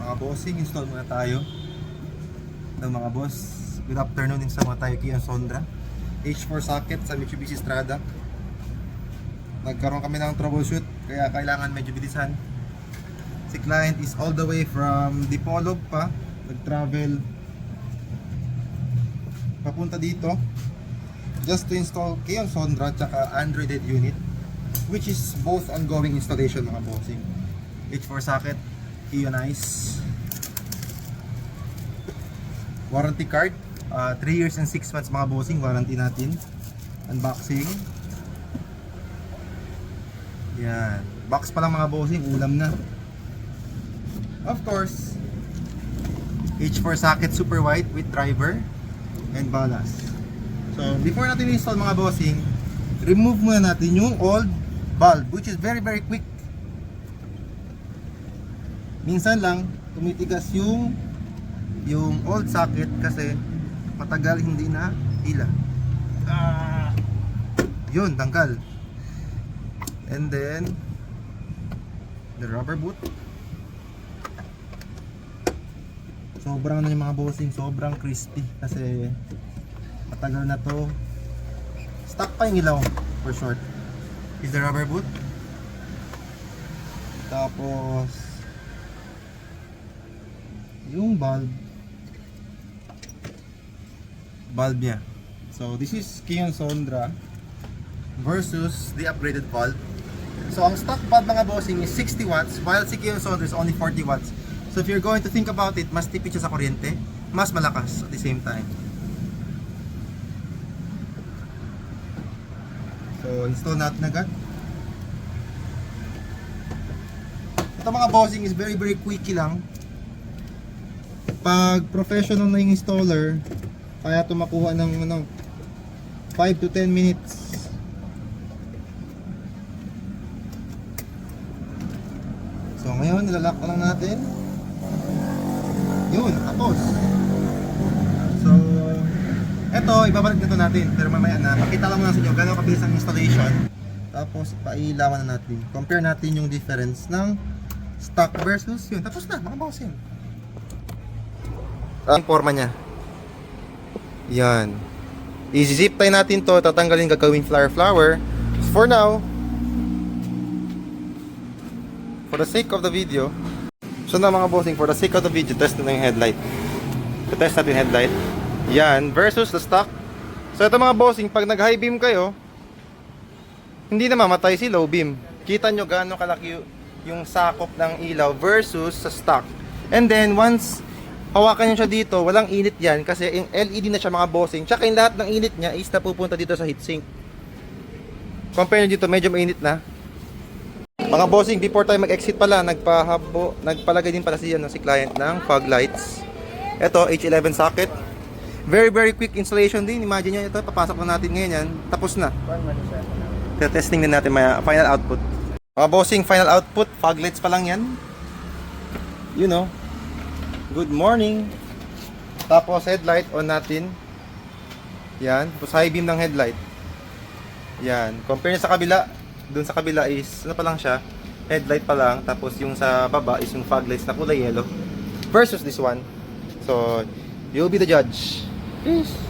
Mga bossing, install muna tayo. Ito mga boss, good afternoon din sa mga tayo Kia Sondra. H4 socket sa Mitsubishi Strada. Nagkaroon kami ng troubleshoot, kaya kailangan medyo bilisan. Si client is all the way from Dipolog pa, nag-travel papunta dito just to install Kia Sondra tsaka Android unit which is both ongoing installation mga bossing. H4 socket, Kia Nice. Warranty card, 3 years and 6 months mga bossing, warranty natin. Unboxing. Yan. Box pa lang mga bossing, ulam na. Of course, H4 socket super wide with driver and ballast. So, before natin install mga bossing, remove muna natin yung old bulb which is very very quick. Minsan lang tumitigas yung yung old socket kasi matagal hindi na ila. Ah, yun, tanggal. And then the rubber boot. Sobrang ano yung mga bossing, sobrang crispy kasi matagal na to. Stock pa yung ilaw for short. Is the rubber boot. Tapos yung bulb bulb niya. So this is Kion Sondra versus the upgraded bulb. So ang stock bulb mga bossing is 60 watts while si Kion Sondra is only 40 watts. So if you're going to think about it, mas tipid siya sa kuryente, mas malakas at the same time. So install natin agad. Ito mga bossing is very very quickie lang. Pag professional na yung installer, kaya ito makuha ng ano, 5 to 10 minutes. So ngayon, nilalak na lang natin. Yun, tapos. So, eto, ibabalik na natin. Pero mamaya na, makita lang muna sa inyo gano'ng kabilis ang installation. Tapos, pailawan na natin. Compare natin yung difference ng stock versus yun. Tapos na, mga bossing. Ang forma niya. Yan. I-zip tie natin to, tatanggalin gagawin flower flower. For now, for the sake of the video, so na mga bossing, for the sake of the video, test na yung headlight. Test natin headlight. Yan, versus the stock. So ito mga bossing, pag nag high beam kayo, hindi na mamatay si low beam. Kita nyo gaano kalaki yung sakop ng ilaw versus sa stock. And then, once hawakan nyo siya dito, walang init yan kasi yung LED na siya mga bossing. Tsaka yung lahat ng init niya is napupunta dito sa heatsink. Compare nyo dito, medyo mainit na. Mga bossing, before tayo mag-exit pala, nagpahabo, nagpalagay din pala si, ano, si client ng fog lights. Ito, H11 socket. Very, very quick installation din. Imagine nyo, ito, papasok na natin ngayon yan. Tapos na. Testing din natin may final output. Mga bossing, final output, fog lights pa lang yan. You know. Good morning. Tapos headlight on natin. Yan. Tapos high beam ng headlight. Yan. Compare sa kabila. Doon sa kabila is, ano pa lang siya, headlight pa lang. Tapos yung sa baba is yung fog lights na kulay yellow. Versus this one. So, you'll be the judge. 嗯。